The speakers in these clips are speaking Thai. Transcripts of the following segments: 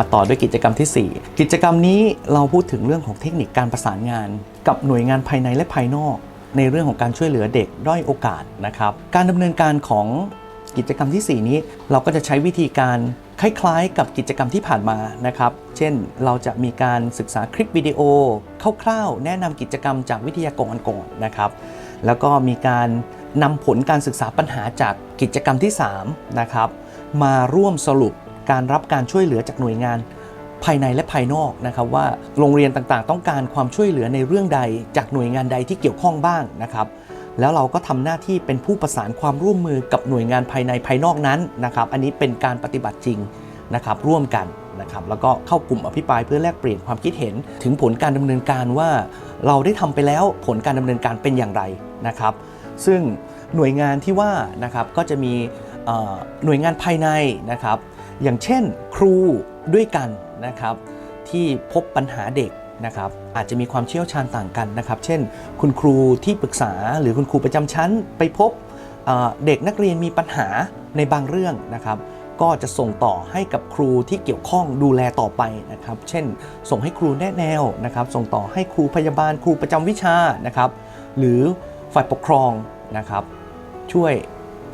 มาต่อด้วยกิจกรรมทีสี่ 4 กิจกรรมนี้เราพูดถึงเรื่องของเทคนิคการประสานงาน กับหน่วยงานภายในและภายนอก ในเรื่องของการช่วยเหลือเด็กด้อยโอกาสนะครับ การดำเนินการของกิจกรรมทีสี่ 4 นี้ เราก็จะใช้วิธีการคล้ายๆ กับกิจกรรมที่ผ่านมานะครับ เช่น เราจะมีการศึกษาคลิปวิดีโอคร่าวๆ แนะนำกิจกรรมจากวิทยากรก่อนนะครับ แล้วก็มีการนำผลการศึกษาปัญหาจากกิจกรรมที่ 3 นะครับ มาร่วมสรุป การรับการช่วยเหลือจากหน่วยงานภายในและภายนอกนะครับว่าโรงเรียนต่างๆ ต้องการความช่วยเหลือในเรื่องใดจากหน่วยงานใดที่เกี่ยวข้องบ้างนะครับ แล้วเราก็ทำหน้าที่เป็นผู้ประสานความร่วมมือกับหน่วยงานภายในภายนอกนั้นนะครับ อันนี้เป็นการปฏิบัติจริงนะครับร่วมกันนะครับแล้วก็เข้ากลุ่มอภิปรายเพื่อแลกเปลี่ยนความคิดเห็น ถึงผลการดำเนินการว่าเราได้ทำไปแล้วผลการดำเนินการเป็นอย่างไรนะครับ ซึ่งหน่วยงานที่ว่านะครับก็จะมีหน่วยงานภายในนะครับ อย่างเช่นครูด้วยกันนะครับที่พบปัญหาเด็กนะครับอาจจะมีความเชี่ยวชาญต่างกันนะครับ เช่น คุณครูที่ปรึกษาหรือคุณครูประจำชั้น ไปพบเด็กนักเรียนมีปัญหาในบางเรื่องนะครับ ก็จะส่งต่อให้กับครูที่เกี่ยวข้องดูแลต่อไปนะครับ เช่น ส่งให้ครูแนะแนวนะครับ ส่งต่อให้ครูพยาบาลครูประจำวิชานะครับ หรือฝ่ายปกครองนะครับ ช่วย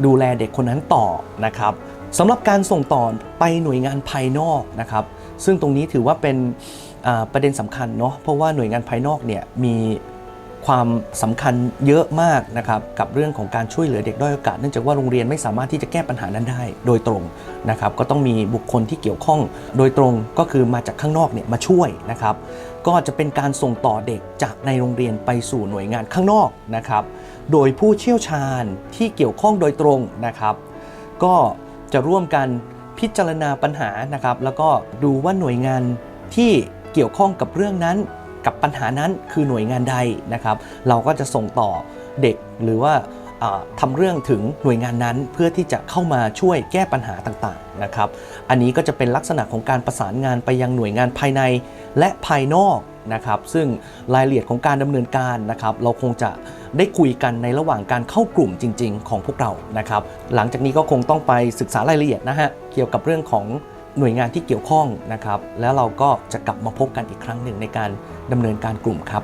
ดูแลเด็กคนนั้นต่อนะครับ สำหรับการส่งต่อไปหน่วยงานภายนอกนะครับ ซึ่งตรงนี้ถือว่าเป็นประเด็นสำคัญเนาะเพราะว่าหน่วยงานภายนอกเนี่ยมีความสำคัญเยอะมากนะครับกับเรื่องของการช่วยเหลือเด็กด้อยโอกาสเนื่องจากว่าโรงเรียนไม่สามารถที่จะแก้ปัญหานั้นได้โดยตรงนะครับก็ต้องมีบุคคลที่เกี่ยวข้องโดยตรงก็คือมาจากข้างนอกเนี่ยมาช่วยนะครับก็จะเป็นการส่งต่อเด็กจากในโรงเรียนไปสู่หน่วยงานข้างนอกนะครับโดยผู้เชี่ยวชาญที่เกี่ยวข้องโดยตรงนะครับ ก็ จะร่วมกันพิจารณาปัญหานะครับ แล้วก็ดูว่าหน่วยงานที่เกี่ยวข้องกับเรื่องนั้นกับปัญหานั้นคือหน่วยงานใดนะครับ เราก็จะส่งต่อเด็กหรือว่า ทำเรื่องถึงหน่วยงานนั้นเพื่อที่จะเข้ามาช่วยแก้ปัญหาต่างๆนะครับ อันนี้ก็จะเป็นลักษณะของการประสานงานไปยังหน่วยงานภายในและภายนอกนะครับ ซึ่งรายละเอียดของการดำเนินการนะครับ เราคงจะได้คุยกันในระหว่างการเข้ากลุ่มจริง ๆ ของพวกเรานะครับ หลังจากนี้ก็คงต้องไปศึกษารายละเอียดนะฮะเกี่ยวกับเรื่องของหน่วยงานที่เกี่ยวข้องนะครับ แล้วเราก็จะกลับมาพบกันอีกครั้งหนึ่งในการดำเนินการกลุ่มครับ